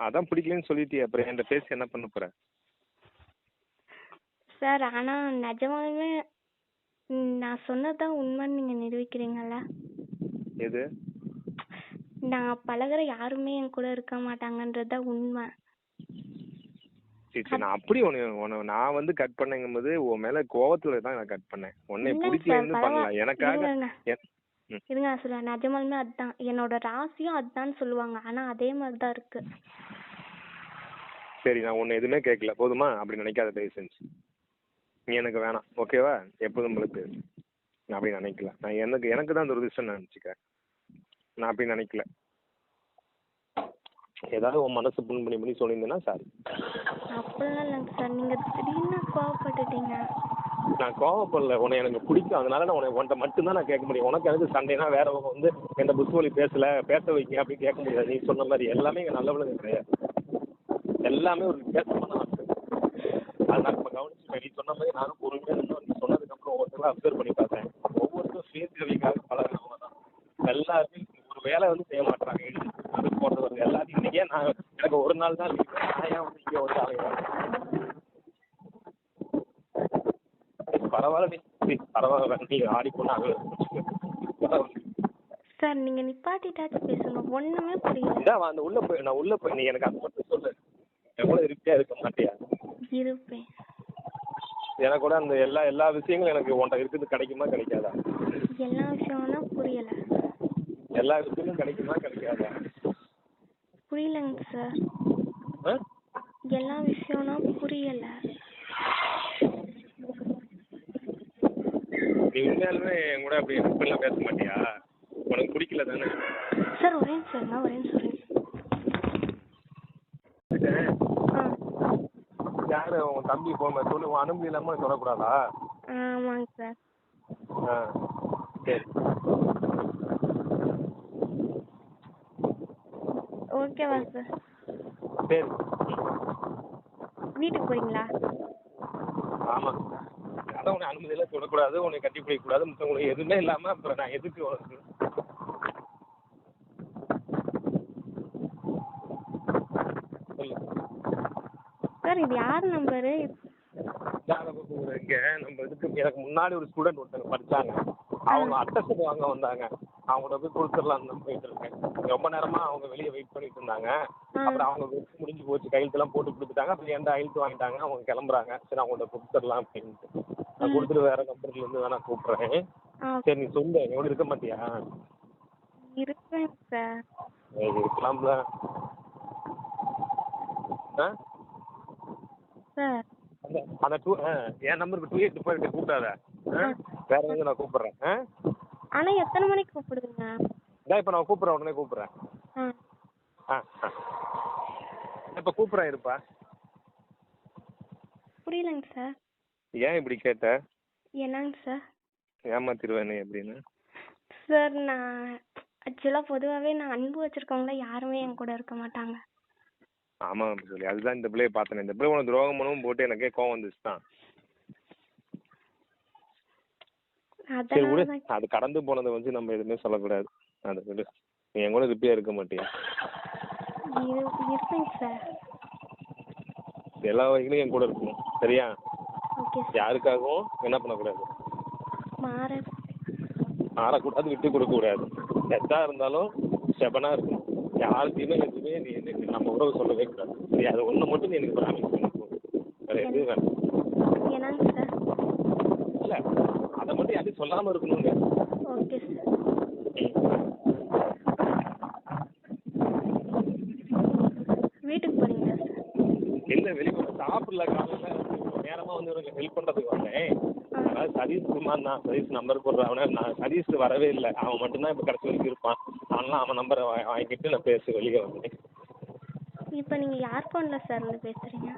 அதான் பிடிக்கலன்னு சொல்லிட்டியே அப்புறம் என்கிட்ட பேசி என்ன பண்ண போற? சார் ஆனா நிஜமாலுமே ம், நான் சொன்னதுதான் உண்மைன்னு நீங்க நிரூபிக்கிறீங்கல்ல? எது? நான் பழகுற யாருமே என் கூட இருக்க மாட்டாங்கன்றது தான் உண்மை. சரி சரி நான் அப்படி உன்னை உன்னை நான் வந்து கட் பண்ணங்கும்போது உன் மேல கோவத்துல தான் நான் கட் பண்ணேன். உன்னை இல்லைங்க பிடிக்கலன்னு சார், பண்ணல. எனக்காக. என்-. இருங்க நான் சொல்றேன். நிஜமாலுமே அதுதான். என்னோட ராசியும் அதுதான் சொல்லுவாங்க. ஆனா அதே மாதிரி தான் இருக்கு. சரி நான் உன்னை எதுவுமே கேட்கல போதுமா? அப்படி நினைக்காத தயவு செஞ்சு. நீ எனக்கு வேணாம். ஓகேவா எப்போதும் பேசு நான் அப்படி நினைக்கல. நான் எனக்கு எனக்கு தான் துரதிர்ஷ்டம் நினச்சிக்க நான் அப்படி நினைக்கல. ஏதாவது உன் மனசு புண் பண்ணி பண்ணி சொல்லியிருந்தேன்னா சாரி அப்படிலாம் இல்லைங்க சார். நீங்க திடீர்னு கோவப்பட்டுட்டீங்க. நான் கோவப்படல. உன்னை எனக்கு பிடிக்கும். அதனால நான் உன்னை உன்ட்ட மட்டும்தான் நான் கேட்க முடியும். உனக்கு எனக்கு சண்டைனா வேற அவங்க வந்து எந்த புஷ்பொலி பேசல பேச வைங்க அப்படின்னு கேட்க முடியாது. நீ சொன்ன மாதிரி எல்லாமே இங்கே நல்லவளுங்க கிடையாது. எல்லாமே ஒரு வித்தியாசமான ஆட்கள். அதை நான் இப்போ கவனிச்சுப்பேன். நீ சொன்ன மாதிரி நானும் பொறுமையாக இருந்தோம் நீ சொன்னதுக்கப்புறம் ஒவ்வொருத்தரும் அப்சர்வ் பண்ணி பார்த்தேன். ஒவ்வொருத்தரும் சுயதேவைக்காக பழகிறவங்க தான். எல்லாருமே ஒரு வேலை வந்து செய்ய மாட்டாங்க எழுதி அது போகிறது எல்லாத்தையும். இன்னைக்கே நான் எனக்கு ஒரு நாள் தான் leave. நான் ஏன் வந்து இங்கே வந்து அலைகிறேன் பரவாயில்ல நீ நீ பரவாயில்ல நீ ஆடி பொண்ணாக பரவாயில்ல சார் நீங்க நிப்பாட்டிட்டாச்சும் பேசுங்க. ஒண்ணுமே புரியல. இதான் அந்த உள்ள போய் நான் உள்ள போய் நீ எனக்கு அது மட்டும் சொல்லு. எவ்வளோ இருப்பியா இருக்க மாட்டியா? இருப்பேன். எனக்கு கூட அந்த எல்லா எல்லா விஷயங்களும் எனக்கு உன்ட்ட இருக்குது. கிடைக்குமா கிடைக்காதா? எல்லா விஷயம்னா புரியல. எல்லா விஷயங்களும் கிடைக்குமா கிடைக்காதா? புரியலங்க சார்? எல்லா விஷயம்னா புரியல. நீ உண்மையாலுமே என் கூட அப்படி இப்படிலாம் பேச மாட்டியா? உனக்கு பிடிக்கல தானே? சார் ஒரே நிமிஷம் இருங்க, ஒரே. ஆ. யாரு? உன் தம்பி போன சொல்லு உன் அனுமதி இல்லாம சொல்லக்கூடாதா? ஆமாங்க சார். ஆ சரி. ஓகேவா சார். சரி. வீட்டுக்கு போறீங்களா? ஆமா உன்னை அனுமதி எல்லாம் சொல்லக்கூடாது உன்னை கட்டி பிடிக்கக்கூடாது மற்றவங்களுக்கு எதுவுமே இல்லாம அப்புறம் நான் எதுக்கு உனக்கு? சார் இது யார் நம்பரு இங்க நம்ம இதுக்கு எனக்கு முன்னாடி ஒரு ஸ்டூடெண்ட் ஒருத்தங்க படிச்சாங்க. அவங்க அட்டஸ்ட் வாங்க வந்தாங்க. அவங்கள போய் கொடுத்துடலாம்னு தான் போயிட்டு இருக்கேன். ரொம்ப நேரமா அவங்க வெளியே வெயிட் பண்ணிட்டு இருந்தாங்க. அப்புறம் அவங்க முடிஞ்சு போச்சு. கையெழுத்துலாம் போட்டு கொடுத்துட்டாங்க. அப்புறம் எந்த கையெழுத்து வாங்கிட்டாங்க? அவங்க கிளம்புறாங்க. சரி அவங்கள்ட்ட கொடுத்துடலாம் அப்படின்ட்டு. நான் கொடுத்துட்டு வேற கம்பெனில இருந்து வேணா கூப்பிடுறேன். சரி நீ சொல்லு. எவ்வளோ இருக்க மாட்டியா? இருப்பேன் சார். இருக்கலாம்ல. சார். அந்த டூ என் நம்பருக்கு டூ எயிட் போயிட்டு கூப்பிடாத. வேற எங்கே நான் கூப்பிட்றேன். ஆனா எத்தனை மணிக்கு கூப்பிடுங்க இதான் இப்போ நான் கூப்பிட்றேன் உடனே கூப்பிட்றேன். ஆ. இப்போ கூப்பிட்றேன் இருப்பா. புரியலங்க சார். ஏன் இப்படி கேட்ட? என்னங்க சார்? ஏமாத்திருவேனே அப்படின்னு. சார் நான் ஆக்சுவலாக பொதுவாகவே நான் அன்பு வச்சிருக்கவங்கள யாருமே என் கூட இருக்க மாட்டாங்க. ஆமாம் சொல்லி. அதுதான் இந்த பிள்ளைய பார்த்தேன். இந்த பிள்ளை உனக்கு துரோகம் பண்ணவும் போட்டு எனக்கே கோவம் வந்துச்சு தான் சரி விடு. அதனால தான் அது கடந்து போனதை வந்து நம்ம எதுவுமே சொல்லக்கூடாது. அதை விடு. நீ என் கூட ரிப்பேர் இருக்க மாட்டியா? இரு இருப்பேங்க சார். எல்லா வகையிலும் என் கூட இருக்கணும். சரியா? ஓகே சார் யாருக்காகவும் என்ன பண்ணக்கூடாது? மாற. ஆறக்கூடாது விட்டு கொடுக்கக்கூடாது. எதா இருந்தாலும் செபனா இருக்கணும். யாருக்கையுமே எதுவுமே நீ என்ன நம்ம உறவு சொல்லவே கூடாது. சரி அது ஒன்று மட்டும் நீ எனக்கு ப்ராமிஸ் பண்ணி வேற எதுவும் வேணாம். என்னங்க சார் இல்லை அதை மட்டும் யாரையும் சொல்லாமல் இருக்கணுங்க. ஓகே சார் வீட்டுக்கு போறீங்களா சார் இல்லை வெளியே சாப்பிடல காலையில். நேரமாக வந்து உனக்கு ஹெல்ப் பண்ணுறதுக்கு வந்தேன். அதாவது சதீஷ் குமார் நான் சதீஷ் நம்பர் போடுறவன நான் சதீஷ் வரவே இல்லை. அவன் மட்டும்தான் இப்போ கடைசி வரைக்கும் இருப்பான். அதனால அவன் நம்பரை வாங்கிட்டு நான் பேச வெளியே வந்தேன். இப்போ நீங்கள் யார் ஃபோனில் சார் இருந்து பேசுகிறீங்க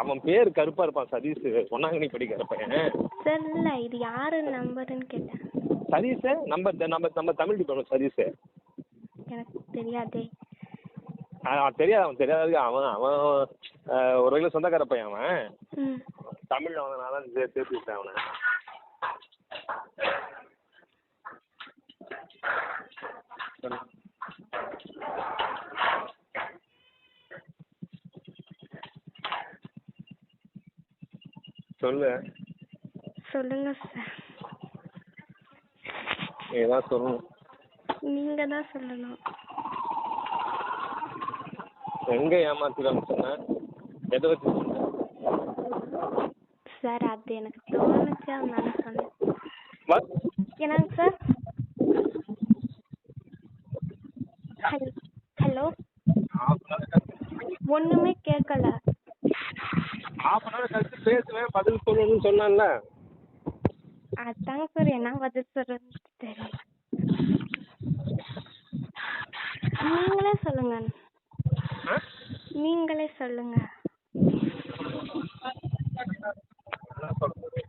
அவன் பேர் கருப்பாக இருப்பான் சதீஷ். ஒன்னாங்கனி படிக்கிற பையன் சார் இல்லை இது யார் நம்பருன்னு கேட்டேன். சதீஷ்? நம்ம நம்ம நம்ம தமிழ் டிபார்ட்மெண்ட் சதீஷ். எனக்கு தெரியாதே. அவன் தெரியாது அவன் தெரியாது அவன் அவன் ஒரு வகையில் சொந்தக்கார பையன் அவன். தமிழில் வாங்கினா தான் சே விட்டேன் அவனை. சொல்லு. சொல்லுங்க சார் ஏதாவது சொல்லணும். நீங்க தான் சொல்லணும். எங்க ஏமாத்திரம் சொன்ன? எதை வச்சு சார் அது எனக்கு தோணுச்சு அதனால சொன்னேன்? என்னங்க சார்? Hello hello? ஒண்ணுமே கேட்கல half an hour கழிச்சு பேசுவேன் பதில் சொல்லணும்னு சொன்னான்ல. அதாங்க சார் என்ன பதில் சொல்றதுன்னு தெரியல. நீங்களே சொல்லுங்க? நீங்களே சொல்லுங்க என்ன சொல்றது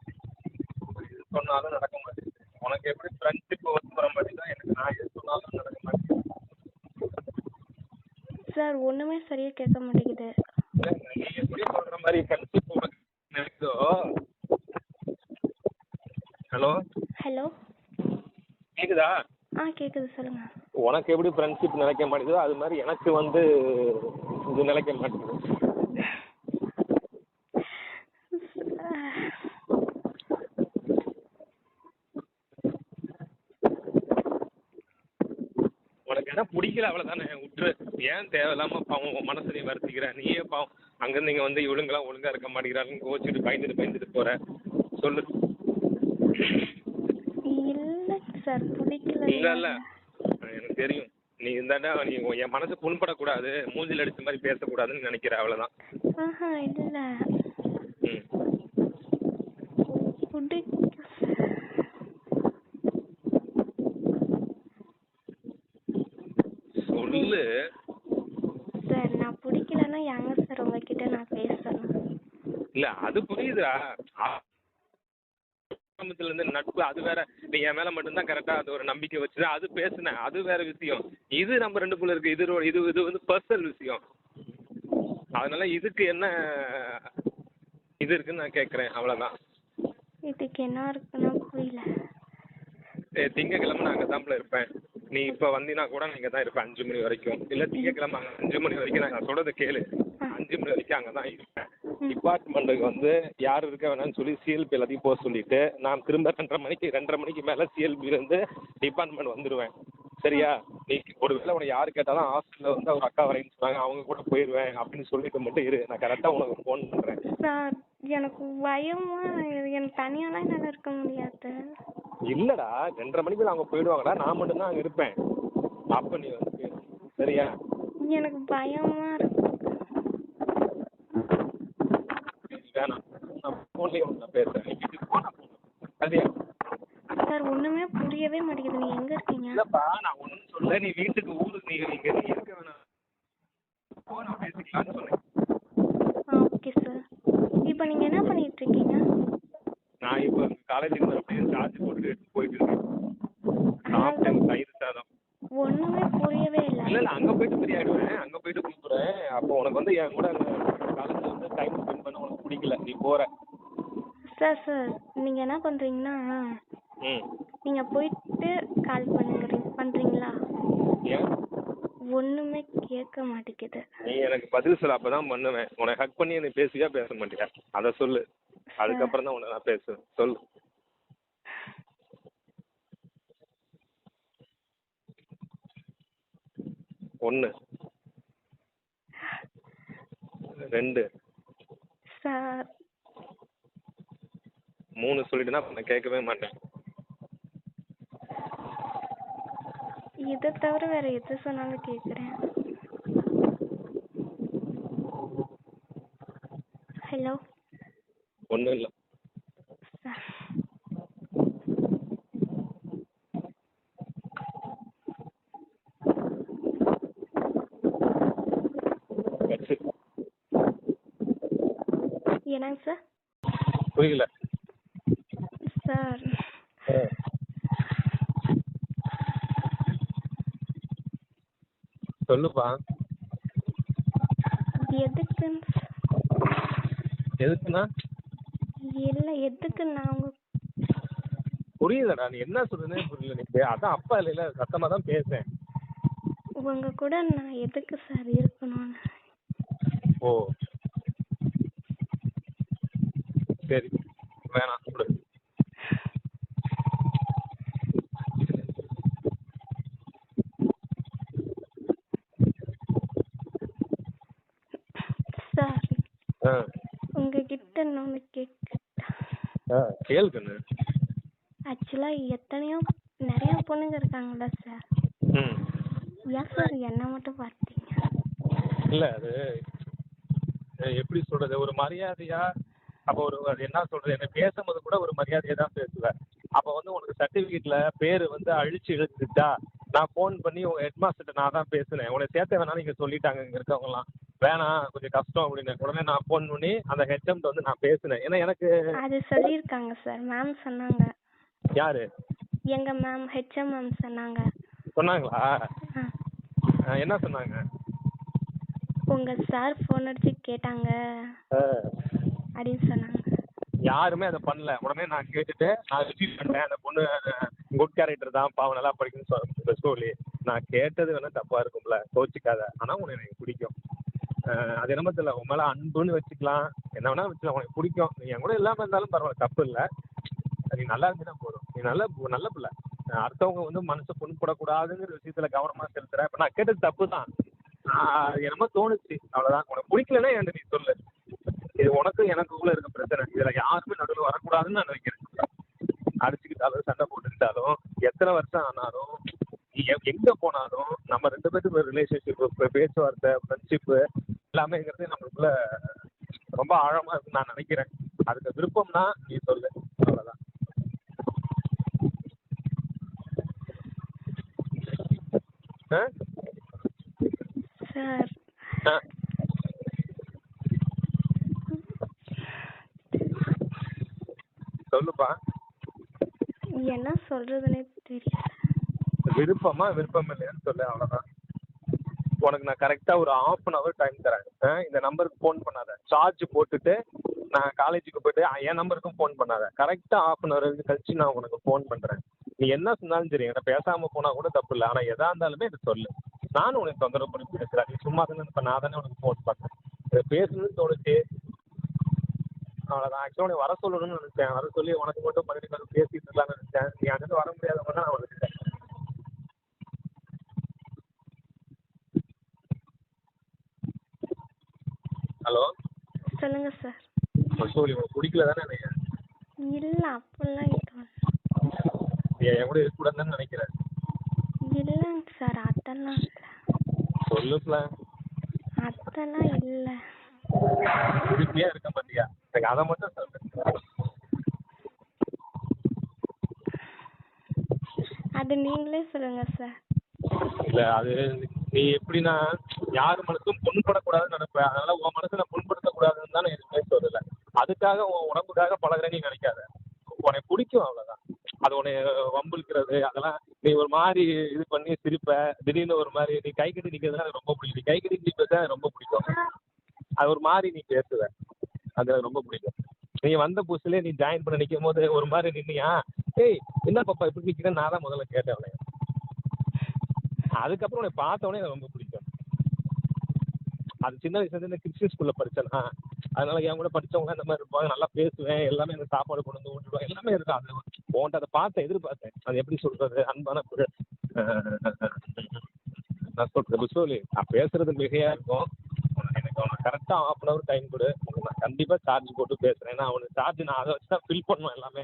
இது சொன்னாலும் நடக்க மாட்டேங்குது. உனக்கு எப்படி ஃப்ரெண்ட்ஷிப் ஒர்க் வர மாட்டேங்குதோ எனக்கு நான் எது சொன்னாலும் நடக்க மாட்டேங்குது. சார் ஒண்ணுமே சரியா கேட்க மாட்டேங்குது. இல்ல, நீ எப்படி சொல்ற மாதிரி ஃப்ரெண்ட்ஷிப் உனக்கு நினைக்குதோ? ஹலோ ஹலோ கேக்குதா? ஆ கேக்குது சொல்லுங்க. உனக்கு எப்படி ஃப்ரெண்ட்ஷிப் நினைக்க மாட்டேங்குதோ அது மாதிரி எனக்கு வந்து இது நினைக்க மாட்டேங்குது உனக்கு என்ன பிடிக்கல அவ்வளோதானே விட்டுரு ஏன் தேவையில்லாம பாவம் மனசை நீ வருத்திக்கிற? நீயே பாவம். அங்கேருந்து இங்கே வந்து இவளுங்கெல்லாம் ஒழுங்கா இருக்க மாட்டேங்கிறாங்கன்னு கோச்சிட்டு பயந்துட்டு பயந்துட்டு போற. சொல்லு. இல்ல சார் பிடிக்கல இல்ல இல்ல. எனக்கு தெரியும். நீ இருந்தாண்டா நீ என் மனசு புண்படக்கூடாது. மூஞ்சில் அடிச்ச மாதிரி பேசக்கூடாதுன்னு நினைக்கிற அவ்வளோதான் ஆஹா இல்ல. ம். பிடிக்கும் சொல்லு சார் நான் பிடிக்கலன்னா எங்க சார் உங்ககிட்ட நான் பேசணும் இல்ல அது புரியுதுடா. ஆரம்பத்துல இருந்து நட்பு அது வேற. நீ என் மேல மட்டும்தான் கரெக்டா அது ஒரு நம்பிக்கை வச்சு அது பேசுனேன். அது வேற விஷயம். இது நம்ம ரெண்டுக்குள்ள இருக்கு. இது ஒரு- இது இது வந்து பர்சனல் விஷயம். அதனால இதுக்கு என்ன இது இருக்குன்னு நான் கேட்கறேன் அவ்வளவுதான். இதுக்கு என்ன இருக்குன்னு புரியல. ஏ, திங்கட்கிழமை நான் அங்கே தான்ல இருப்பேன். நீ இப்போ வந்தீங்கன்னா கூட நான் இங்கே தான் இருப்பேன். அஞ்சு மணி வரைக்கும். இல்லை திங்கட்கிழமை அங்கே அஞ்சு மணி வரைக்கும் நான் சொல்கிறத கேளு. அஞ்சு மணி வரைக்கும் அங்கே தான் இருப்பேன். டிபார்ட்மெண்ட்டுக்கு வந்து யார் இருக்க வேணாம்னு சொல்லி சிஎல்பி எல்லாத்தையும் போக சொல்லிட்டு நான் திரும்ப ரெண்டரை மணிக்கு ரெண்டரை மணிக்கு மேலே சிஎல்பிலேருந்து டிபார்ட்மெண்ட் வந்துடுவேன் சரியா? நீ ஒருவேளை உனக்கு யார் கேட்டாலும் ஹாஸ்டலில் வந்து அவர் அக்கா வரேன்னு சொன்னாங்க அவங்க கூட போயிடுவேன் அப்படின்னு சொல்லிட்டு மட்டும் இரு நான் கரெக்டாக உனக்கு ஃபோன் பண்ணுறேன் சார் எனக்கு பயமா எனக்கு தனியாலாம் என்னால இருக்க முடியாது. இல்லடா ரெண்டரை மணிக்கு மேல அவங்க போயிடுவாங்கடா நான் மட்டும்தான் அங்கே இருப்பேன். அப்போ நீ வந்து. சரியா? எனக்கு பயமா இருக்கு. வேணாம். நான் ஃபோன்லேயே நான் பேசுகிறேன் நீ வீட்டுக்கு போ நான். சரியா? சார் ஒண்ணுமே புரியவே மாட்டேங்குது. நீங்க எங்க இருக்கீங்க? இல்லைப்பா நான் ஒன்றும் சொல்ல நீ வீட்டுக்கு ஊருக்கு நீ இங்கே நீ இருக்க வேணாம். போ நான் பேசிக்கலாம்னு சொன்னேன். ஆ ஓகே சார் இப்போ நீங்க என்ன பண்ணிட்டு இருக்கீங்க? நான் இப்போ காலேஜுக்கு அப்படியே சார்ஜ் போட்டுட்டு எடுத்து போயிட்டு இருக்கேன். சாப்பிட்டேன் தயிர் சாதம். ஒண்ணுமே புரியவே இல்லை. இல்ல அங்கே போயிட்டு ஃப்ரீ ஆகிடுவேன் அங்கே போயிட்டு கூப்பிடுறேன் அப்போ உனக்கு வந்து என் கூட வந்து டைம் ஸ்பெண்ட் பண்ண உனக்கு போகிற சார் சார் நீங்க என்ன பண்றீங்கன்னா ம். நீங்க போயிட்டு கால் பண்ணுங்க பண்றீங்களா? ஏன்? ஒண்ணுமே கேட்க மாட்டேங்குது. நீ எனக்கு பதில் சொல்ல அப்பதான் பண்ணுவேன். உனக்கு ஹக் பண்ணி நீ பேசுவியா பேச மாட்டியா? அதை சொல்லு. அதுக்கப்புறம் தான் உனக்கு நான் பேசுவேன். சொல்லு. ஒன்று ரெண்டு. சார் மூணு சொல்லிட்டுனா நான் கேட்கவே மாட்டேன். இதை தவிர வேற எது சொன்னாலும் கேக்குறேன் ஹலோ ஒன்றும் இல்லை. என்னங்க சார்? புரியல சார் சொல்லுப்பா. எதுக்குன்னு? எதுக்குண்ணா இல்லை எதுக்கு நான் உங்க புரியுதடா நீ என்ன சொல்றதுனே புரியல. நீ அதான் அப்பா இல்லைல்ல சத்தமா தான் பேசேன் உங்க கூட நான் எதுக்கு சார் இருக்கணும்னு ஓ. சரி ஆ உங்ககிட்ட இன்னொன்று கேட்க ஆ கேளு கண்ணு ஆக்சுவலாக எத்தனையோ நிறைய பொண்ணுங்க இருக்காங்கல்ல சார் ம். ஏன் சார் என்னை மட்டும் பார்த்தீங்க? இல்லை அது எப்படி சொல்றது? ஒரு மரியாதையா அப்போ ஒரு அது என்ன சொல்றது? என்ன பேசும்போது கூட ஒரு மரியாதையா தான் பேசுவேன் அப்போ வந்து உனக்கு சர்டிஃபிகேட்ல பேர் வந்து அழிச்சு இழுத்துச்சா நான் ஃபோன் பண்ணி உங்க ஹெட் மாஸ்டர்கிட்ட நான் தான் பேசினேன். உனக்கு சேர்த்த வேணாம் நீங்க சொல்லிட்டாங்க இங்க இருக்கவங்கலாம். வேணாம் கொஞ்சம் கஷ்டம் அப்படின்னு. உடனே நான் ஃபோன் பண்ணி அந்த ஹெச்எம் வந்து நான் பேசினேன். ஏன்னா எனக்கு அது சொல்லியிருக்காங்க சார் மேம் சொன்னாங்க. யாரு? எங்க மேம் ஹெச்எம் மேம் சொன்னாங்க. சொன்னாங்களா? என்ன சொன்னாங்க? உங்க சார் ஃபோன் அடிச்சு கேட்டாங்க அப்படின்னு சொன்னாங்க. யாருமே அதை பண்ணல. உடனே நான் கேட்டுட்டு நான் ரிசீவ் பண்ணிட்டேன். அந்த பொண்ணு குட் கேரக்டர் தான் பாவம் நல்லா படிக்குன்னு சொல்ல சொல்லி. நான் கேட்டது வேணா தப்பா இருக்கும்ல. கோச்சிக்காத ஆனா உனக்கு எனக்கு பிடிக்கும். அது என்னமோ தெரியல. உன் மேல அன்புன்னு வச்சுக்கலாம். என்ன வேணா வச்சுக்கலாம். உனக்கு பிடிக்கும். நீ என் கூட இல்லாமல் இருந்தாலும் பரவாயில்ல. தப்பு இல்லை. நீ நல்லா இருந்துன்னா போதும். நீ நல்ல நல்ல பிள்ளை. அடுத்தவங்க வந்து மனசை புண்படக்கூடாதுங்கிற விஷயத்துல கவனமா செலுத்துற. இப்ப நான் கேட்டது தப்பு தான் அது என்னமோ தோணுச்சு. அவ்வளவுதான். உனக்கு பிடிக்கலன்னா என்கிட்ட நீ சொல்லு. இது உனக்கும் எனக்குள்ள இருக்க பிரச்சனை. இதுல யாருமே நடுவில் வரக்கூடாதுன்னு நான் நினைக்கிறேன். அடிச்சுக்கிட்டாலும் சண்டை போட்டுக்கிட்டாலும் எத்தனை வருஷம் ஆனாலும் எங்க போனாலும் நம்ம ரெண்டு பேருக்கு ரிலேஷன்ஷிப் பேச்சுவார்த்தை ஃப்ரெண்ட்ஷிப்பு எல்லாமேங்கிறது நம்மளுக்குள்ள ரொம்ப ஆழமா இருக்குன்னு நான் நினைக்கிறேன். அதுக்கு விருப்பம்னா நீ சொல்லு. அவ்வளவுதான். ஆ? சார். ஆ. சொல்லுப்பா. என்ன சொல்றதுன்னே தெரியல. விருப்பமா விருப்பம் இல்லையான்னு சொல்லு அவ்வளோதான் உனக்கு நான் கரெக்டாக ஒரு ஆஃப் அன் ஹவர் டைம் தரேன். இந்த நம்பருக்கு ஃபோன் பண்ணாத. சார்ஜ் போட்டுட்டு நான் காலேஜுக்கு போயிட்டு என் நம்பருக்கும் ஃபோன் பண்ணாத. கரெக்டாக ஆஃப் அன் ஹவர் கழிச்சு நான் உனக்கு ஃபோன் பண்ணுறேன் நீ என்ன சொன்னாலும் சரி என்ன பேசாமல் போனால் கூட தப்பு இல்லை. ஆனால் எதா இருந்தாலுமே இதை சொல்லு. நானும் உனக்கு தொந்தரவு பண்ணி பேசுகிறேன் நீ சும்மா தானே இப்போ நான் தானே உனக்கு ஃபோன் பண்ணேன் இதை பேசணும்னு தோணுச்சு. அவ்வளோதான் ஆக்சுவலாக உனக்கு வர சொல்லணும்னு நினச்சேன். வர சொல்லி உனக்கு மட்டும் பதினெட்டு பேசிட்டு இருக்கலாம்னு நினச்சேன். நீ அங்கிருந்து வர முடியாதவங்க நான் வந்துட்டேன் ஹலோ? சொல்லுங்க சார். மசூலி உனக்கு பிடிக்கல தானே எனக்கு இல்ல அப்படிலாம் எதுவும் என் கூட இருக்கக்கூடாதுன்னு நினைக்கிறேன். இல்லைங்க சார் அதெல்லாம் இல்ல. சொல்லுப்ல அதெல்லாம் இல்ல. திருப்தியா இருக்க மாட்டியா எனக்கு அதை மட்டும் சொல்லு. அது நீங்களே சொல்லுங்க சார். இல்ல அது நீ எப்படின்னா யார் மனசும் புண்படக்கூடாதுன்னு நினைப்பேன். அதனால உன் மனசுல புண்படுத்தக்கூடாதுன்னு தான் நான் எதுவுமே சொல்லல. அதுக்காக உன் உடம்புக்காக பழகுறேன்னு நீ நினைக்காத. உனக்கு பிடிக்கும் அவ்வளவுதான். அது உன்னை வம்பிழுக்கிறது அதெல்லாம் நீ ஒரு மாதிரி இது பண்ணி சிரிப்ப திடீர்னு ஒரு மாதிரி நீ கை கட்டி நிற்கிறது எனக்கு ரொம்ப பிடிக்கும். நீ கை கட்டி நிற்கிறது எனக்கு ரொம்ப பிடிக்கும். அது ஒரு மாதிரி நீ பேசுவ. அது எனக்கு ரொம்ப பிடிக்கும். நீ வந்த புதுசுலேயே நீ ஜாயின் பண்ண நிற்கும் போது ஒரு மாதிரி நின்னியா? ஏய் என்ன பாப்பா இப்படி நிற்கிறேன்னு நான் தான் முதல்ல கேட்டேன் அதுக்கப்புறம் உன்னை பார்த்தவொடனே எனக்கு ரொம்ப பிடிக்கும். அது சின்ன வயசுல இருந்து கிறிஸ்டின் ஸ்கூல்ல படிச்சேனா அதனால என் கூட படிச்சவங்க இந்த மாதிரி இருப்பாங்க நல்லா பேசுவேன் எல்லாமே எனக்கு சாப்பாடு கொண்டு வந்து ஊட்டுவாங்க எல்லாமே இருக்கும் அது உன்கிட்ட அதை பார்த்தேன் எதிர்பார்த்தேன். அது எப்படி சொல்றது அன்பான நான் சொல்றது புஷ்பலி நான் பேசுறது மிகையா இருக்கும். எனக்கு அவனுக்கு கரெக்டாக ஹாஃப் அன் ஹவர் டைம் கொடு. உனக்கு நான் கண்டிப்பாக சார்ஜ் போட்டு பேசுகிறேன் ஏன்னா அவனுக்கு சார்ஜ் நான் அதை வச்சு தான் ஃபில் பண்ணுவேன் எல்லாமே.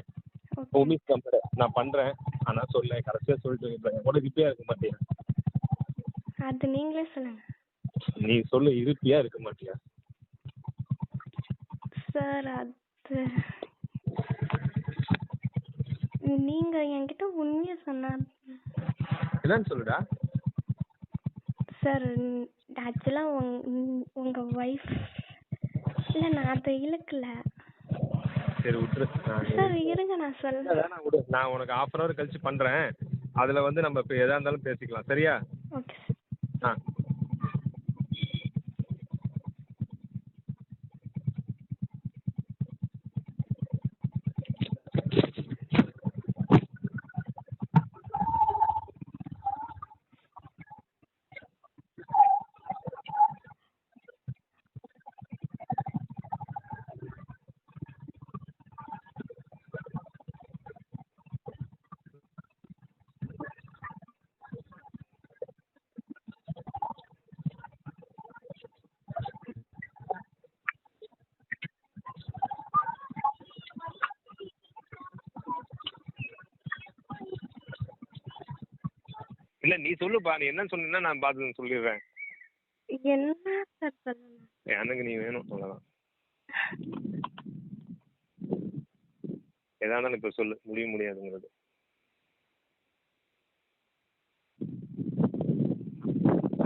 உமிஸ் கம்பெனி நான் பண்ணுறேன் ஆனால் சொல்ல கடைசியாக சொல்லிட்டு உனக்கு இப்பயே இருக்க மாட்டியா அது நீங்களே சொல்லுங்க. நீ சொல்லு இருப்பியா இருக்க மாட்டியா? சார் அது நீங்க என்கிட்ட உண்மையை சொன்னா என்னன்னு சொல்லுடா. சார் ஆக்சுவலா உங்க ஒய்ஃப் இல்ல நான் அதை இழுக்கல. சரி விட்டுரு. சார் இருங்க நான் சொல்றேன். நான் உனக்கு ஹாஃப் அன் ஹவர் கழிச்சு பண்ணுறேன் அதில் வந்து நம்ம எதாக இருந்தாலும் பேசிக்கலாம். சரியா? ஓகே சார் ஆ. இல்ல நீ சொல்லுப்பா. நீ என்ன சொன்னீங்கன்னா நான் பார்த்து சொல்லிடுறேன். என்ன சார் சொல்லணும்? எனக்கு நீ வேணும் அவ்வளோதான் எதா இருந்தாலும் இப்போ சொல்லு. முடிய முடியாதுங்கிறது.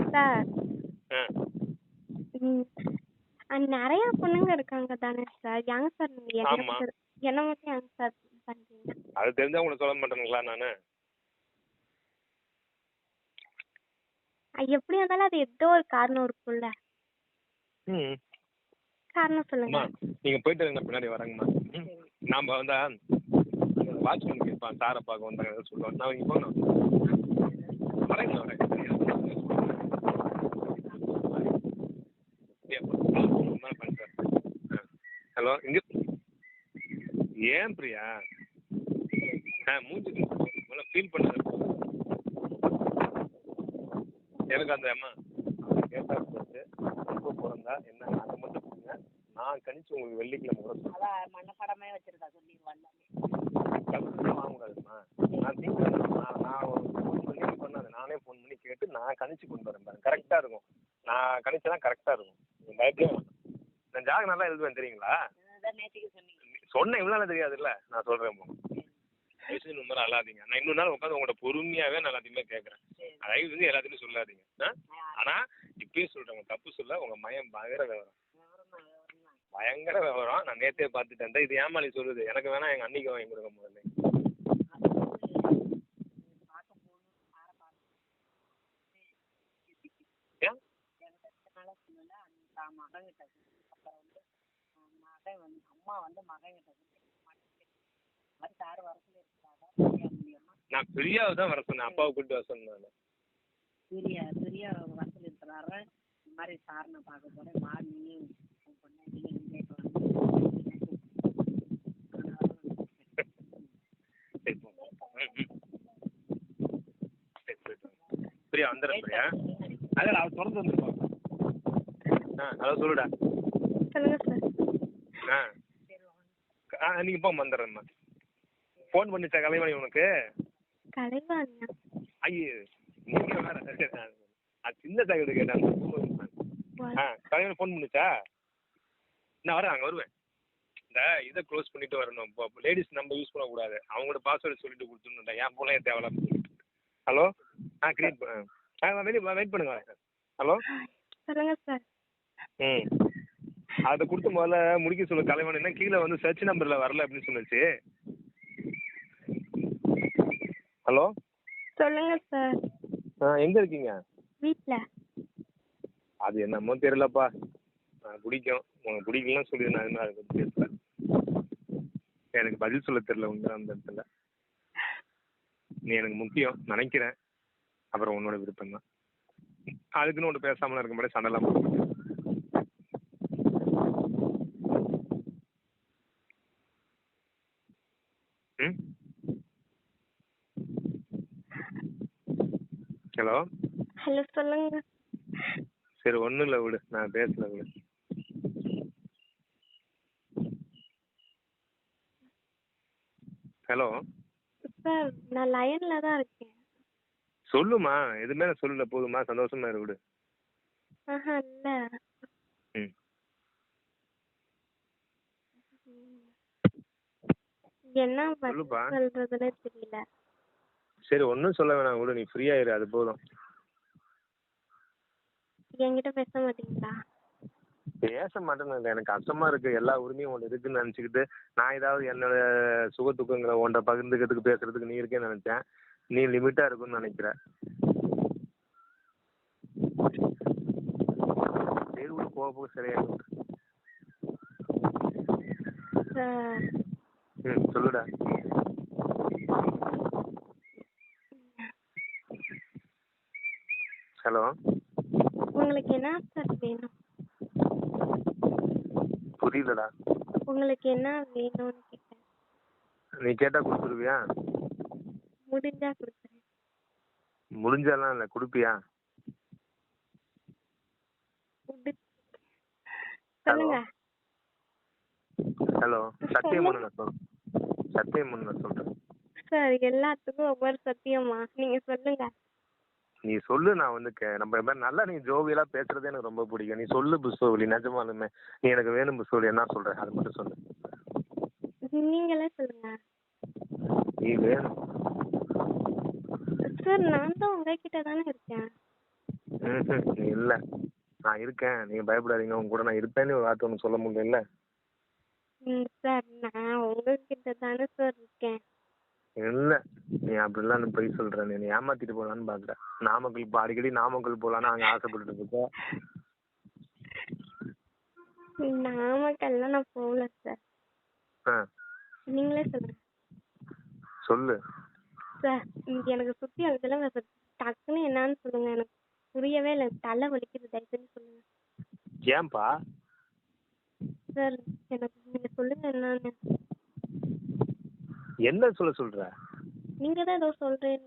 சார். ஆ. ம், நிறைய பொண்ணுங்க இருக்காங்க தானே சார்? ஏங்க சார் நீங்க என்ன ஆமா. மட்டும் என்ன மட்டும் சார் பண்றீங்க? அது தெரிஞ்சா உங்களுக்கு சொல்ல மாட்டேனுங்களா நான்? அஹ் எப்படி இருந்தாலும் அது ஏதோ ஒரு காரணம் இருக்கும்ல. ம் காரணம் சொல்லுங்க. நீங்க போயிட்டு இருங்க பின்னாடி வரேங்கம்மா. நாம வந்தா வாட்ச்மேன் கேட்பான் சாரை பார்க்க வந்தாங்க ஏதோ சொல்லுவாங்க நான் இங்கே போகணும். வரேங்க வரேன். ஹலோ இங்க ஏன் பிரியா? ஆ மூஞ்சி ஃபீல் பண்ணாத எனக்கு அந்த அம்மா கேட்டா போச்சு எப்போ பிறந்தா என்ன அதை மட்டும் சொல்லுங்க நான் கணிச்சு உங்களுக்கு வெள்ளிக்கிழமை கூட சொல்றேன். அதான் மனப்படமே வச்சிருக்கா சொல்லிடுவா எல்லாமே கண்டிப்பா வாங்கக்கூடாதும்மா நான் திங்கிறேன் நான் ஒரு ஃபோன் பண்ணி இது பண்ணாது. நானே ஃபோன் பண்ணி கேட்டு நான் கணிச்சு கொண்டு வரேன் பாருங்க. கரெக்டாக இருக்கும். நான் கணிச்சா கரெக்டாக இருக்கும். நீங்கள் பயப்படவே வேண்டாம் நான் ஜாக நல்லா எழுதுவேன் தெரியுங்களா? சொன்னேன் இவ்வளோ நாள் தெரியாதுல்ல. நான் சொல்கிறேன் போங்க. வயசு அல்லாதீங்க நான் இன்னொரு நாள் உட்காந்து உங்கள்கிட்ட பொறுமையாகவே நான் எல்லாத்தையுமே கேட்குறேன் தயவு செஞ்சு எல்லாத்தையுமே சொல்லாதீங்க. ஆ? ஆ, ஆனால் இப்பயே சொல்கிறேன் உங்க தப்பு சொல்ல உங்கள் மயம் பயங்கர விவரம். பயங்கர விவரம். நான் நேத்தே பார்த்துட்டேன். இது ஏமாளி சொல்லுது. எனக்கு வேணா எங்கள் அன்னைக்கு வாங்கி கொடுங்க முதல்ல. வந்து மகன்கிட்ட அப்புறம் வந்து மகன் வந்து அம்மா வந்து மகன்கிட்ட மாதிரி சார் நான் பிரியாவை தான் வர சொன்னேன். அப்பாவை கூப்பிட்டு வர சொன்னேன். நான் பெரிய பெரிய வரத்துல இருக்கிறாரு இந்த மாதிரி சார் நான் பார்க்க போறேன். மா நீயும் உன் பொண்ணு நீயும் கேட்டு சரி போங்க. ம், ம். சரி போயிட்டு வாங்க. பிரியா வந்துடுறேன் பிரியா. அதான் அவள் திறந்து ஆ ஹலோ சொல்லுடா. சொல்லுங்க சார் ஆ. ஆ நீங்கள் போங்க வந்துடுறேம்மா ஃபோன் பண்ணிச்சா கலைவாணி உனக்கு? கலைவாணியா? ஐயோ. நீங்கள் வேற சரி, ஆ. அது சின்ன தகவல் கேட்டாங்க ஆ கலைவாணி ஃபோன் பண்ணிச்சா? நான் வரேன் அங்கே வருவேன். இந்த இதை க்ளோஸ் பண்ணிட்டு வரணும். இப்போ லேடிஸ் நம்ம யூஸ் பண்ணக்கூடாது. அவங்களோட பாஸ்வேர்டு சொல்லிட்டு கொடுத்துருந்தேன் என் போல தேவையில்லாம ஹலோ ஆ கிரியேட் பண்ண ஆ வெளியே வெயிட் பண்ணுங்க வரேன் ஹலோ சொல்லுங்க சார் ம். அதை கொடுத்து முதல்ல முடிக்க சொல்லு கலைவாணி என்ன கீழே வந்து சர்ச் நம்பரில் வரல அப்படின்னு சொன்னுச்சு. ஹலோ சொல்லுங்க சார் எங்கே இருக்கீங்க? வீட்ல. அது என்னமோ தெரியலப்பா. நான் பிடிக்கும். உனக்கு பிடிக்கலன்னு சொல்லி நான் என்ன பேசல எனக்கு பதில் சொல்ல தெரியல உங்க அந்த இடத்துல. நீ எனக்கு முக்கியம் நினைக்கிறேன். அப்புறம் உன்னோட விருப்பம் தான் அதுக்குன்னு ஒன்று பேசாமலாம் இருக்க மாட்டேன் சண்டைலாம் போட மாட்டேன் ம் ஹலோ. ஹலோ சொல்லுங்க. சரி ஒன்றும் இல்லை விடு நான் பேசல விடு. ஹலோ. சார் நான் லைன்ல தான் இருக்கேன். சொல்லுமா எதுவுமே நான் சொல்லல போதுமா சந்தோஷமா இரு விடு. ஆஹா இல்ல. ம். என்ன பதில். சொல்றதுன்னே தெரியல. சரி ஒன்றும் சொல்ல வேணாம் விடு நீ ஃப்ரீயா இரு அது போதும். என்கிட்ட பேச மாட்டீங்களா? பேச மாட்டேன்னு எனக்கு கஷ்டமா இருக்கு. எல்லா உரிமையும் ஒன்று இருக்குன்னு நினச்சிக்கிட்டு நான் ஏதாவது என்னோட சுக துக்கங்களை உன்ட பகிர்ந்துக்கிறதுக்கு பேசுறதுக்கு நீ இருக்கேன்னு நினைச்சேன். நீ லிமிட்டா இருக்குன்னு நினைக்கிற. சரி விடு போக போக சரியாயிடும். சார் ம் சொல்லுடா ஹலோ உங்களுக்கு என்ன சார் வேணும்? புரியலடா. உங்களுக்கு என்ன வேணும்னு கேட்டேன். நீ கேட்டா கொடுத்துருவியா? முடிஞ்சா கொடுக்குறேன். முடிஞ்சாலாம் இல்லை கொடுப்பியா? முடி- சொல்லுங்க. ஹலோ. சத்தியம் பண்ணு நான் சொல்றேன். சத்தியம் பண்ணு நான் சொல்றேன். சார் எல்லாத்துக்கும் ஒவ்வொரு சத்தியமா? நீங்க சொல்லுங்க. நீ சொல்லு நான் வந்து கே நம்ம நல்லா நீ ஜோவியலா பேசுறதே எனக்கு ரொம்ப பிடிக்கும். நீ சொல்லு புஷ்பவலி நிஜமாலுமே. நீ எனக்கு வேணும் புஷ்பவலி என்ன சொல்ற அது மட்டும் சொல்லு. நீங்களே சொல்லுங்க. நீ வேணும். சார் நான் தான் உங்ககிட்ட தானே இருக்கேன். இல்ல. நான் இருக்கேன். நீங்க பயப்படாதீங்க. உங்க கூட நான் இருப்பேன்னு ஒரு வார்த்தை ஒன்று சொல்ல முடியல ம் சார் நான் உங்ககிட்ட தானே சார் இருக்கேன். இல்ல நீ அப்படிலாம் நீ பொய் சொல்ற. நீ ஏமாத்திட்டு போலான்னு பாக்குற. நாமக்கல் இப்போ அடிக்கடி நாமக்கல் போலான்னு அங்க ஆசைப்பட்டுட்டு இருக்க. நாமக்கல்லாம் நான் போகல சார் ஆ, நீங்களே சொல்லுங்க. சொல்லு. சார் இங்க எனக்கு சுத்தி அதெல்லாம் சார் டக்குன்னு என்னன்னு சொல்லுங்க. எனக்கு புரியவே இல்லை. தலை வலிக்குது தயவு செஞ்சு சொல்லுங்க. ஏன்பா? சார் எனக்கு நீங்க சொல்லுங்க என்னன்னு. என்ன சொல்ல சொல்ற? நீங்க தான் ஏதோ சொல்றேன்.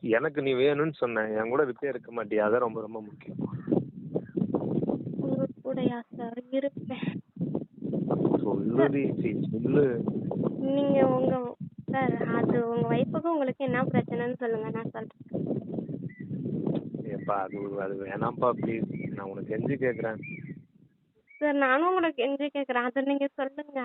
எனக்கு நீ வேணும்னு சொன்னேன் என் கூட விட்டே இருக்க மாட்டியா? அதான் ரொம்ப ரொம்ப முக்கியம். கூடயா சார்? இருப்பேன். சொல்லுடி சொல்லு. நீங்க உங்க சார் அது உங்க ஒய்ஃபுக்கும் உங்களுக்கு என்ன பிரச்சனைன்னு சொல்லுங்க நான் சொல்றேன். ஏப்பா அது அது வேணாம்ப்பா ப்ளீஸ் நான் உனக்கு கெஞ்சி கேட்குறேன் சார் நானும் உங்களுக்கு கெஞ்சி கேக்குறேன். அதை நீங்க சொல்லுங்க.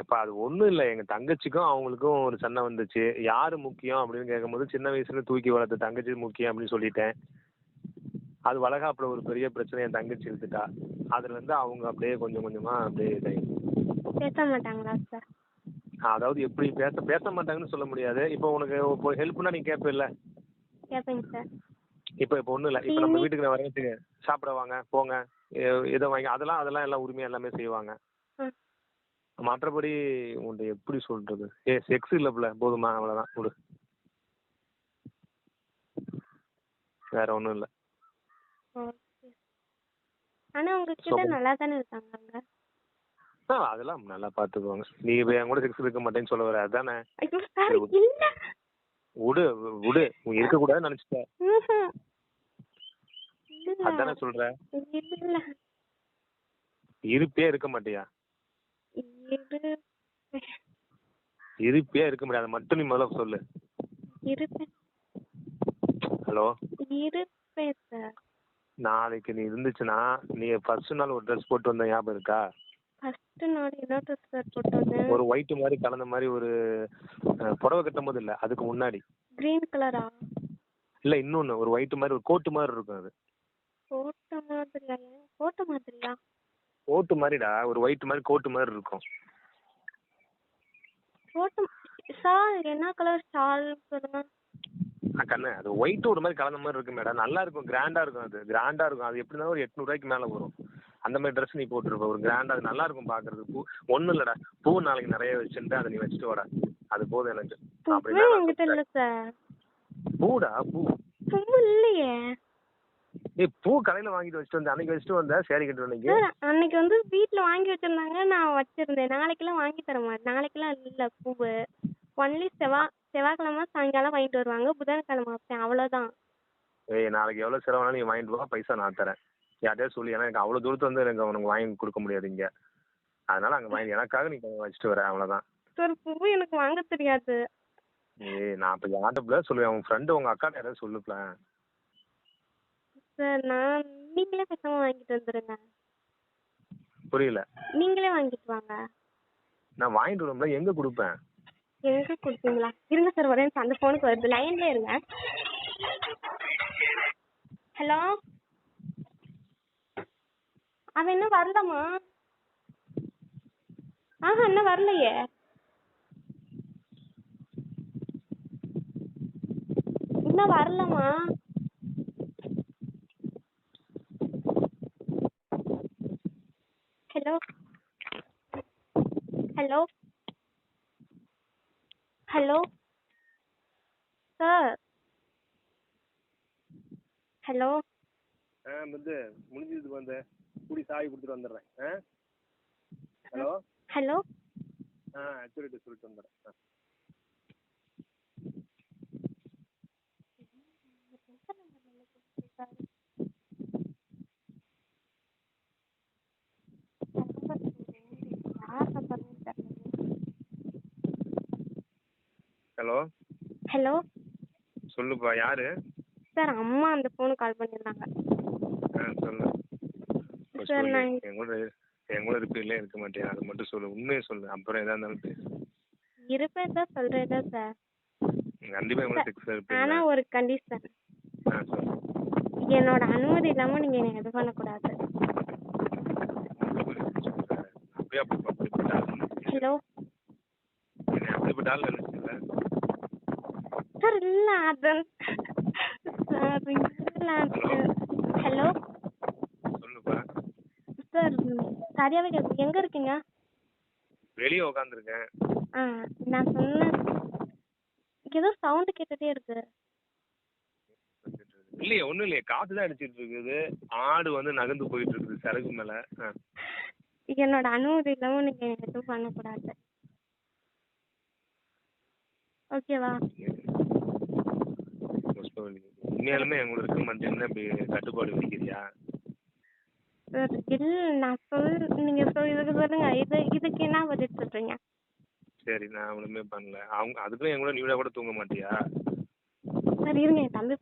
ஏப்பா அது ஒன்றும் இல்லை. எங்கள் தங்கச்சிக்கும் அவங்களுக்கும் ஒரு சண்டை வந்துச்சு. யார் முக்கியம் அப்படின்னு கேட்கும்போது சின்ன வயசுல தூக்கி வளர்த்த தங்கச்சி முக்கியம் அப்படின்னு சொல்லிட்டேன். அது வளகாப்புல ஒரு பெரிய பிரச்சனை என் தங்கச்சி இழுத்துட்டா அதுலேருந்து அவங்க அப்படியே கொஞ்சம் கொஞ்சமாக அப்படியே பேச மாட்டாங்களா சார் அதாவது எப்படி பேச பேச மாட்டாங்கன்னு சொல்ல முடியாது. இப்போ உனக்கு இப்போ ஹெல்ப்னா நீ கேட்பில்ல கேட்பேங்க சார் இப்போ இப்போ ஒன்றும் இல்லை. இப்போ நம்ம வீட்டுக்கு நான் வரேன் சாப்பிட வாங்க போங்க இதை வாங்கி அதெல்லாம் அதெல்லாம் எல்லாம் உரிமையாக எல்லாமே செய்வாங்க. மற்றபடி உன்கிட்ட எப்படி சொல்றது? ஏ செக்ஸ் இல்லைப்ல போதுமா அவ்வளோதான் விடு. வேற ஒன்றும் இல்லை. ஆனா உங்ககிட்ட. நல்லா தானே இருக்காங்க ஆ அதெல்லாம் நல்லா பார்த்துக்குவாங்க நீ இப்போ என் கூட செக்ஸ் இருக்க மாட்டேன்னு சொல்ல வர அதானே? விடு விடு. நீ இருக்கக்கூடாதுன்னு நினச்சிட்ட. ம்ஹும். இல்ல. அதானே சொல்ற? இருப்பே இருக்க மாட்டியா? இரு. இருப்பே இருக்க முடியாது. மட்டும் நீ முதல்ல சொல்லு. இருப்பேன். ஹலோ? இருப்பேன் சார் நாளைக்கு நீ இருந்துச்சுன்னா நீ ஃபர்ஸ்ட் நாள் ஒரு ட்ரெஸ் போட்டு வந்த ஞாபகம் இருக்கா? ஃபர்ஸ்ட் நாள் என்ன ட்ரெஸ் சார் போட்டு வந்தேன்? ஒரு ஒயிட் மாதிரி கலந்த மாதிரி ஒரு புடவை கட்டும் போது இல்லை அதுக்கு முன்னாடி. கிரீன் கலரா இல்லை இன்னொன்று ஒரு ஒயிட் மாதிரி ஒரு கோட்டு மாதிரி இருக்கும் அது. போட்ட மாதிரியா போட்ட மாதிரியா? கோட்டு மாதிரிடா ஒரு ஒயிட் மாதிரி கோட்டு மாதிரி இருக்கும். சார் என்ன கலர் ஷால் கண்ணு அது ஒயிட் ஒரு மாதிரி கலந்த மாதிரி இருக்கும் மேடம். நல்லா இருக்கும் கிராண்டா இருக்கும் அது கிராண்டா இருக்கும். அது எப்படி இருந்தாலும் ஒரு எட்நூறுவாய்க்கு மேலே வரும். அந்த மாதிரி ட்ரெஸ் நீ போட்டுருப்ப ஒரு கிராண்டா அது நல்லா இருக்கும் பார்க்கறதுக்கு பூ ஒன்றும் இல்லைடா. பூ நாளைக்கு நிறைய வச்சுட்டு அதை நீ வச்சுட்டு வாடா. அது போதும் எனக்கு. அப்படின்னா பூடா பூ. பூ இல்லையே. ஏய் பூ கடையில் வாங்கிட்டு வச்சுட்டு வந்தேன் அன்னைக்கு வச்சுட்டு வந்தேன் சேரி கட்டு அன்னைக்கு? அன்னைக்கு வந்து வீட்ல வாங்கி வச்சிருந்தாங்க நான் வச்சிருந்தேன். நாளைக்கெல்லாம் வாங்கி தர மாட்டேன். நாளைக்கெல்லாம் இல்ல பூவு. ஒன்லி செவ்வா செவ்வாய்க்கிழமை சாயங்காலம் வாங்கிட்டு வருவாங்க. புதன்கிழமை வைப்பேன் அவ்வளவுதான். ஏய் நாளைக்கு எவ்வளோ செலவானாலும் நீ வாங்கிட்டு வா பைசா நான் தரேன். யார்கிட்டயும் சொல்லி ஏன்னா எனக்கு அவ்வளோ தூரத்து வந்து எனக்கு உனக்கு வாங்கி கொடுக்க முடியாது இங்கே. அதனால அங்கே வாங்கி எனக்காக நீ வச்சுட்டு வர அவ்வளோதான் சார் பூ எனக்கு வாங்க தெரியாது. ஏய் நான் இப்போ யார்கிட்ட சொல்லுவேன்? உன் ஃப்ரெண்டு உங்கள் அக்காட்ட யாராவது சொல்லுப்ல சார் நான் நீங்களே பேசாம வாங்கிட்டு வந்துருங்க. புரியல. நீங்களே வாங்கிட்டு வாங்க. நான் வாங்கிட்டு வரும்ல எங்கே கொடுப்பேன்? எங்க கொடுப்பீங்களா? இருங்க சார் ஒரே நிமிஷம் அந்த ஃபோனுக்கு வருது. லைன்ல இருங்க. ஹலோ அவன் இன்னும் வரலமா ஆஹா இன்னும் வரலையே. இன்னும் வரலமா hello. Hello. Hello. Sir. Hello. ஆ வந்து முடிஞ்சதுக்கு வந்து கூடி சாவி கொடுத்துட்டு வந்துடுறேன். ஆ? ஹலோ. ஹலோ. ஆ சொல்லிட்டு சொல்லிட்டு வந்துடுறேன். ஆ ஹலோ ஹலோ சொல்லுப்பா யாரு? சார் அம்மா அந்த ஃபோனுக்கு கால் பண்ணியிருந்தாங்க. ஆ சொல்லு. சார். நான் என் கூட என் கூட இருப்பீங்களே இருக்க மாட்டேன் அது மட்டும் சொல்லு. உண்மையை சொல்லு. அப்புறம் எதா இருந்தாலும் பேசு. இருப்பேன் தான் சொல்கிறேன் தான் சார். கண்டிப்பா என் கூட செக்ஸ் ஆனா இருப்பீங்களா? ஒரு கண்டிஷன் ஆ சொல்லு. என்னோட அனுமதி இல்லாம நீங்க என்ன இது பண்ணக்கூடாது. அப்படியே அப்படி அப்படிப்பட்ட ஆள் ஹலோ? என்னை அப்படிப்பட்ட ஆள் நினைச்சல இல்ல அது ஹலோ? சொல்லுப்பா. சார் சரியாவே கேட்கு எங்க இருக்கீங்க? வெளியே உட்காந்துருக்கேன் ஆ நான் சொன்னேன். ஏதோ சவுண்ட் கேட்டுட்டே இருக்கு. இல்லையே ஒண்ணும் இல்லையே. காத்து தான் அடிச்சிட்டு இருக்குது. ஆடு வந்து நகர்ந்து போயிட்டு இருக்குது சரகு மேல. ஆ. என்னோட அனுமதி இல்லாம நீங்க என்ன எதுவும் பண்ணக்கூடாது. ஓகேவா? புஷ்பவல்லி. உண்மையாலுமே இருக்க மாட்டேன்னு இப்படி கட்டுப்பாடு விதிக்கிறியா? நான் சொல் நீங்க இதுக்கு சொல்லுங்க. இது இதுக்கு என்ன பதில் சொல்றீங்க? சரி நான் ஒண்ணுமே பண்ணல. அவங்க அதுக்கும் என் கூட நீ கூட தூங்க மாட்டியா? சார் இருங்க என் தம்பி